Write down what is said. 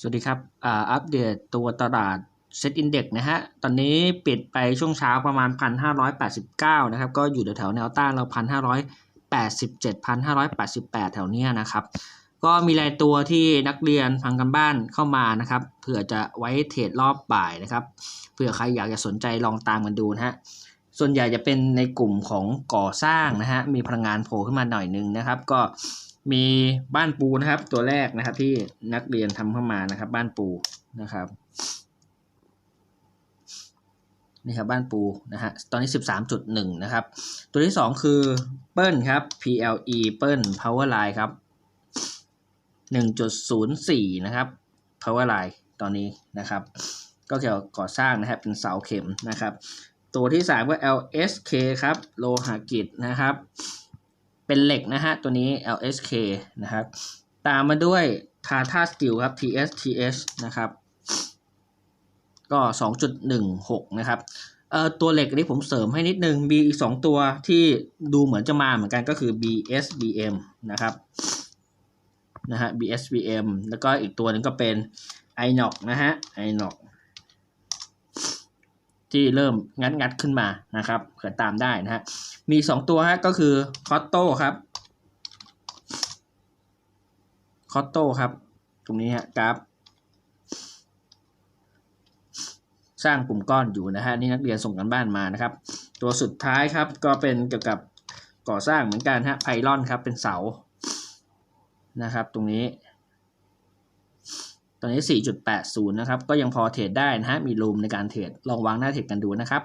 สวัสดีครับอ่าอัปเดตตัวตลาดเซ็ตอินเด็กนะฮะ ตอนนี้ปิดไปช่วงเช้าประมาณ 1,589 นะครับ ก็อยู่แถวแนวต้านเรา 1,587 1,588 แถวเนี้ยนะครับ ก็มีรายตัวที่นักเรียนฟังกันบ้านเข้ามานะครับ เผื่อจะไว้เทรดรอบบ่ายนะครับ เผื่อใครอยากจะสนใจลองตามกันดูนะฮะ ส่วนใหญ่จะเป็นในกลุ่มของก่อสร้างนะฮะ มีพลังงานโผล่ขึ้นมาหน่อยนึงนะครับ ก็ มีบ้านปูนะครับ ตัวแรกนะครับ ที่นักเรียนทำเข้ามานะครับ บ้านปูนะครับนี่ครับบ้านปูนะฮะตอนนี้ 13.1 นะครับ ตัวที่ 2 คือเปิ้ลครับ PLE เปิ้ล Power Line ครับ 1.04 นะครับ Power Line ตอนนี้นะครับ ก็เกี่ยวกับก่อสร้างนะครับ เป็นเสาเข็มนะครับ ตัวที่ 3 ก็ LSK ครับ โลหะกิจนะครับ เป็นเหล็กนะฮะ ตัวนี้ LSK นะครับ ตามมาด้วย Tata Steel ครับ TSTH นะครับ ก็ 2.16 นะครับเอ่อตัวเหล็กอันนี้ผมเสริมให้นิดนึงมีอีก 2 ตัวที่ดูเหมือนจะมาเหมือนกันก็คือ BSBM นะครับนะฮะ BSBM แล้วก็อีกตัวหนึงก็เป็น iNox นะฮะ iNox ที่เริ่มงัดงัดขึ้นมานะครับเผื่อตามได้นะฮะมี 2 ตัวฮะก็คือ c o t t o ครับ c o t t o ครับ ตรงนี้ฮะกราฟสร้างกลุ่มก้อนอยู่นะฮะนี่นักเรียนส่งกันบ้านมานะครับ ตัวสุดท้ายครับก็เป็นเกี่ยวกับก่อสร้างเหมือนกันฮะไพลอนครับเป็นเสานะครับ ตรงนี้ ตอนนี้ 4.80 นะครับ ก็ยังพอเทรดได้นะฮะ มีรูมในการเทรด ลองวางหน้าเทรดกันดูนะครับ